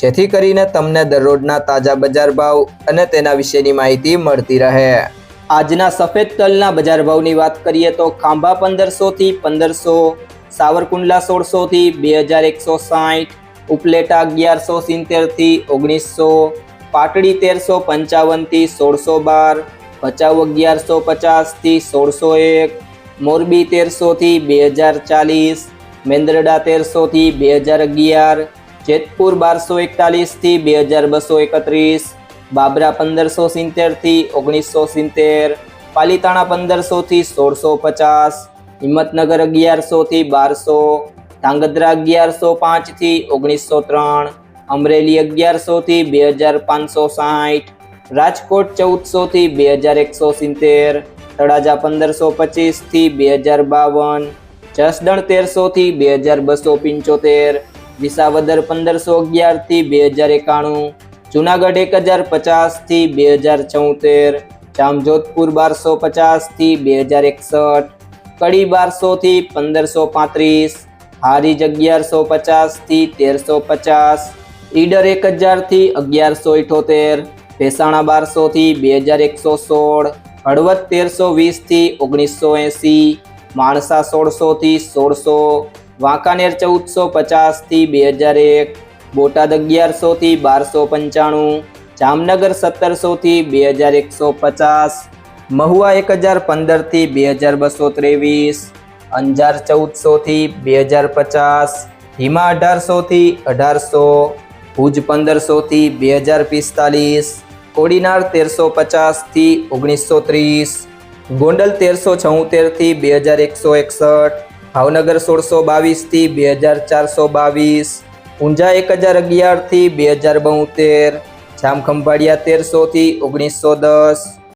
જેથી કરીને તમને દરરોજના તાજા બજાર ભાવ અને તેના વિશેની માહિતી મળતી રહે. આજના સફેદ તલના બજાર ભાવની વાત કરીએ તો ખાંભા પંદરસોથી પંદરસો, સાવરકુંડલા સોળસોથી બે હજાર એકસો સાઠ, ઉપલેટા અગિયારસો સિત્તેરથી ઓગણીસો, પાટડી તેરસો પંચાવનથી સોળસો બાર, ભચાઉ અગિયારસો પચાસથી સોળસો એક, મોરબી તેરસોથી બે હજાર ચાલીસ, મેંદરડા તેરસોથી બે હજાર અગિયાર જેતપુર બારસો એકતાલીસથી બે હજાર બસો એકત્રીસ, બાબરા પંદરસો સિત્તેરથી ઓગણીસો સિત્તેર, પાલીતાણા પંદરસોથી સોળસો પચાસ, હિંમતનગર અગિયારસોથી બારસો, ધાંગધ્રા અગિયારસો પાંચથી ઓગણીસો ત્રણ, અમરેલી અગિયારસોથી બે હજાર પાંચસો સાઠ, રાજકોટ ચૌદસોથી બે હજાર એકસો સિત્તેર, તળાજા પંદરસો પચીસથી બે હજાર બાવન, જસદણ તેરસોથી બે હજાર બસો પંચોતેર વિસાવદર પંદરસો અગિયારથી બે હજાર એકાણું, જુનાગઢ એક હજાર પચાસથી બે હજાર ચૌતેર, જામજોધપુર બારસો પચાસથી બે હજાર એકસઠ, કડી બારસોથી પંદરસો પાંત્રીસ હારીજ અગિયારસો પચાસથી તેરસો પચાસ, ઈડર એક હજારથી અગિયારસો ઇઠોતેર, ભેસાણા બારસોથી બે હજાર એકસો સોળ, હળવદ તેરસો વીસથી ઓગણીસો એંસી, માણસા સોળસોથી સોળસો વાંકાનેર ચૌદસો પચાસથી બે હજાર એક, બોટાદ અગિયારસોથી બારસો પંચાણું, જામનગર સત્તરસોથી બે હજાર એકસો પચાસ, મહુવા એક હજાર પંદરથી બે હજાર બસો ત્રેવીસ, અંજાર ચૌદસોથી બે હજાર પચાસ હિમા અઢારસોથી અઢારસો, ભુજ પંદરસોથી બે હજાર પિસ્તાલીસ, કોડીનાર તેરસો પચાસથી ઓગણીસો ત્રીસ, ગોંડલ તેરસો છોતેરથી બે હજાર એકસો એકસઠ ભાવનગર સોળસો બાવીસથી બે હજાર ચારસો બાવીસ, ઊંઝા એક હજાર અગિયારથી બે હજાર બોતેર, જામખંભાળિયા તેરસોથી ઓગણીસો દસ